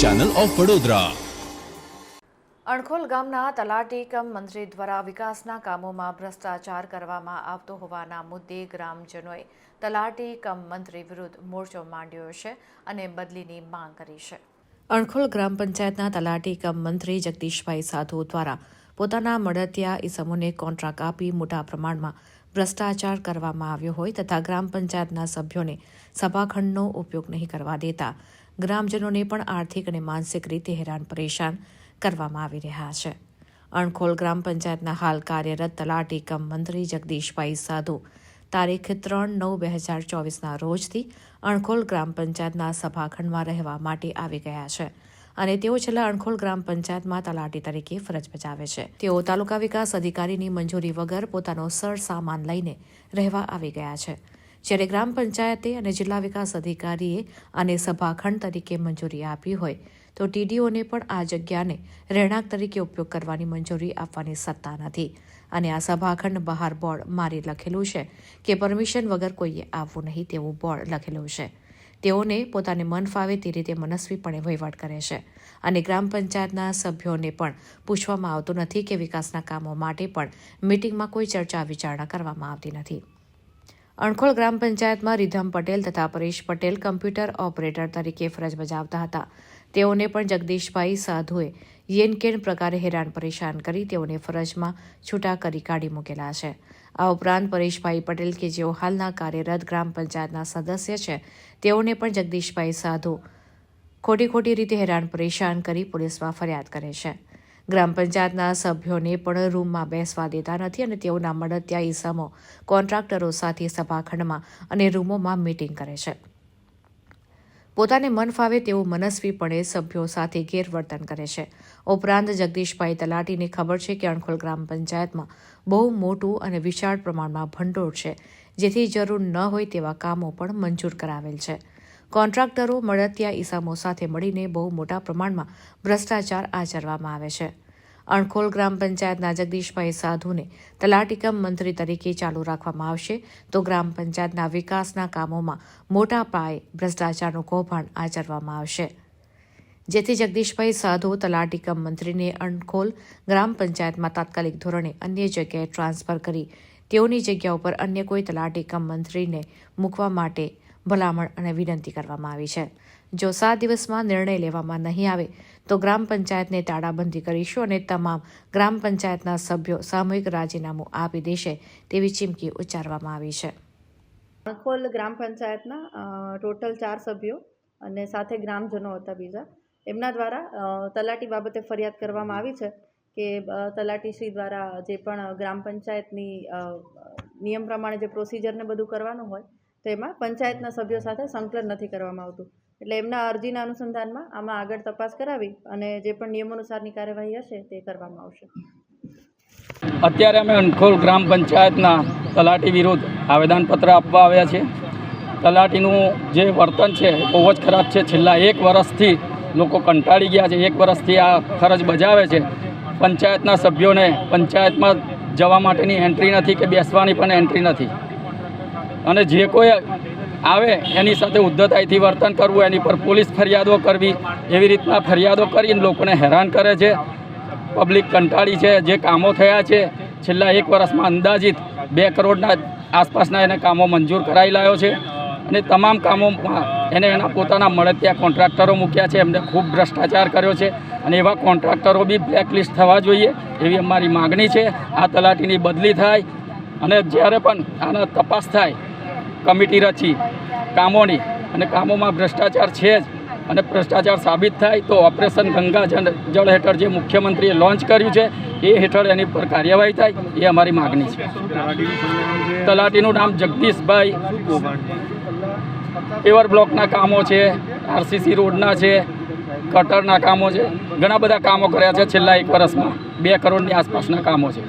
Channel of Vadodara Ankhol ગામના તલાટી કમ મંત્રી દ્વારા વિકાસના કામોમાં ભ્રષ્ટાચાર કરવામાં આવતો હોવાના મુદ્દે ગ્રામજનોએ તલાટી કમ મંત્રી વિરુદ્ધ મોરચો માંડ્યો છે અને બદલીની માંગ કરી છે. અણખોલ ગ્રામ પંચાયતના તલાટી કમ મંત્રી જગદીશભાઈ સાધુ દ્વારા પોતાના મળતિયા ઇસમોને કોન્ટ્રાક્ટ આપી મોટા પ્રમાણમાં ભ્રષ્ટાચાર કરવામાં આવ્યો હોય તથા ગ્રામ પંચાયતના સભ્યોને સભાખંડનો ઉપયોગ નહીં કરવા દેતા. ગ્રામજનોને પણ આર્થિક અને માનસિક રીતે હેરાન પરેશાન કરવામાં આવી રહ્યા છે. અણખોલ ગ્રામ પંચાયતના હાલ કાર્યરત તલાટી કમ મંત્રી જગદીશભાઈ સાધુ તારીખ ત્રણ નવ બે હજાર ચોવીસના રોજથી અણખોલ ગ્રામ પંચાયતના સભાખંડમાં રહેવા માટે આવી ગયા છે. અને તેઓ છેલ્લા અણખોલ ગ્રામ પંચાયતમાં તલાટી તરીકે ફરજ બજાવે છે. તેઓ તાલુકા વિકાસ અધિકારીની મંજૂરી વગર પોતાનો સર સામાન લઈને રહેવા આવી ગયા છે. જ્યારે ગ્રામ પંચાયતે અને જિલ્લા વિકાસ અધિકારીએ આને સભાખંડ તરીકે મંજૂરી આપી હોય, તો ટીડીઓને પણ આ જગ્યાને રહેણાંક તરીકે ઉપયોગ કરવાની મંજૂરી આપવાની સત્તા નથી. અને આ સભાખંડ બહાર બોર્ડ મારી લખેલું છે કે પરમિશન વગર કોઈએ આવવું નહીં તેવું બોર્ડ લખેલું છે. તેઓને પોતાને મન ફાવે તે રીતે મનસ્વીપણે વહીવટ કરે છે. અને ગ્રામ પંચાયતના સભ્યોને પણ પૂછવામાં આવતું નથી કે વિકાસના કામો માટે પણ મિટિંગમાં કોઈ ચર્ચા વિચારણા કરવામાં આવતી નથી. અણખોલ ગ્રામ પંચાયતમાં રીધમ પટેલ તથા પરેશ પટેલ કમ્પ્યુટર ઓપરેટર તરીકે ફરજ બજાવતા હતા. તેઓને પણ જગદીશભાઈ સાધુએ યેનકેન પ્રકારે હેરાન પરેશાન કરી તેઓને ફરજમાં છૂટા કરી કાઢી મૂકેલા છે. આ ઉપરાંત પરેશભાઈ પટેલ કે જેઓ હાલના કાર્યરત ગ્રામ પંચાયતના સદસ્ય છે, તેઓને પણ જગદીશભાઈ સાધુ ખોટી ખોટી રીતે હેરાન પરેશાન કરી પોલીસમાં ફરિયાદ કરે છે. ગ્રામ પંચાયતના સભ્યોને પણ રૂમમાં બેસવા દેતા નથી અને તેઓના મળતિયા ઈસમો કોન્ટ્રાક્ટરો સાથે સભાખંડમાં અને રૂમોમાં મીટિંગ કરે છે. પોતાને મન ફાવે તેવું મનસ્વીપણે સભ્યો સાથે ગેરવર્તન કરે છે. ઉપરાંત જગદીશભાઈ તલાટીને ખબર છે કે અણખોલ ગ્રામ પંચાયતમાં બહુ મોટું અને વિશાળ પ્રમાણમાં ભંડોળ છે, જેથી જરૂર ન હોય તેવા કામો પણ મંજૂર કરાવેલ છે. કોન્ટ્રાક્ટરો મળતિયા ઈસામો સાથે મળીને બહુ મોટા પ્રમાણમાં ભ્રષ્ટાચાર આચરવામાં આવે છે. અણખોલ ગ્રામ પંચાયતના જગદીશભાઈ સાધુને તલાટીકમ મંત્રી તરીકે ચાલુ રાખવામાં આવશે. તો ગ્રામ પંચાયતના વિકાસના કામોમાં મોટા પાયે ભ્રષ્ટાચારનું કૌભાંડ આચરવામાં આવશે. જેથી જગદીશભાઈ સાધુ તલાટીકમ મંત્રીને અણખોલ ગ્રામ પંચાયતમાં તાત્કાલિક ધોરણે અન્ય જગ્યાએ ટ્રાન્સફર કરી તેઓની જગ્યા ઉપર અન્ય કોઈ તલાટીકમ મંત્રીને મૂકવા માટે ભલામણ અને વિનંતી કરવામાં આવી છે. જો સાત દિવસમાં નિર્ણય લેવામાં નહીં આવે તો ગ્રામ પંચાયતને તાળાબંધી કરીશું અને તમામ ગ્રામ પંચાયતના સભ્યો સામૂહિક રાજીનામું આપી દેશે તેવી ચીમકી ઉચ્ચારવામાં આવી છે. અણખોલ ગ્રામ પંચાયતના ટોટલ ચાર સભ્યો અને સાથે ગ્રામજનો હતા બીજા. એમના દ્વારા તલાટી બાબતે ફરિયાદ કરવામાં આવી છે કે તલાટી તલાટીશ્રી દ્વારા જે પણ ગ્રામ પંચાયતની નિયમ પ્રમાણે જે પ્રોસિજરને બધું કરવાનું હોય, તો એમાં પંચાયતના સભ્યો સાથે સંકલન નથી કરવામાં આવતું. એટલે એમના અરજીના અનુસંધાનમાં આમાં આગળ તપાસ કરાવી અને જે પણ નિયમાનુસારની કાર્યવાહી હશે તે કરવામાં આવશે. અત્યારે અમે અણખોલ ગ્રામ પંચાયતના તલાટી વિરુદ્ધ આવેદનપત્ર આપવા આવ્યા છે તલાટીનું જે વર્તન છે બહુ જ ખરાબ છે. છેલ્લા એક વર્ષથી લોકો કંટાળી ગયા છે. એક વર્ષથી આ ફરજ બજાવે છે. પંચાયતના સભ્યોને પંચાયતમાં જવા માટેની એન્ટ્રી નથી કે બેસવાની પણ એન્ટ્રી નથી. અને જે કોઈ આવે, એની સાથે ઉદ્ધતાઈથી વર્તન કરવું, એની પર પોલીસ ફરિયાદો કરવી, એવી રીતના ફરિયાદો કરીને લોકોને હેરાન કરે છે. પબ્લિક કંટાળી છે, જે કામો થયા છે, છેલ્લા એક વર્ષમાં અંદાજિત બે કરોડના આસપાસના એને કામો મંજૂર કરાવી લાવ્યો છે. અને તમામ કામોમાં એને એના પોતાના મળતિયા કોન્ટ્રાક્ટરો મૂક્યા છે, એમને ખૂબ ભ્રષ્ટાચાર કર્યો છે. અને એવા કોન્ટ્રાક્ટરો બી બ્લેકલિસ્ટ થવા જોઈએ, એવી અમારી માગણી છે. આ તલાટીની બદલી થાય અને જ્યારે પણ આના તપાસ થાય કમિટી રચી, કામોની. અને કામોમાં ભ્રષ્ટાચાર છે જ. અને ભ્રષ્ટાચાર સાબિત થાય તો ઓપરેશન ગંગા જળ હેઠળ જે મુખ્યમંત્રીએ લોન્ચ કર્યું છે, એ હેઠળ એની પર કાર્યવાહી થાય, એ અમારી માગણી છે. તલાટીનું નામ જગદીશભાઈ. પેવર બ્લોકના કામો છે, આરસીસી રોડના છે, કટરના કામો છે. ઘણા બધા કામો કર્યા છે છેલ્લા એક વર્ષમાં. બે કરોડની આસપાસના કામો છે.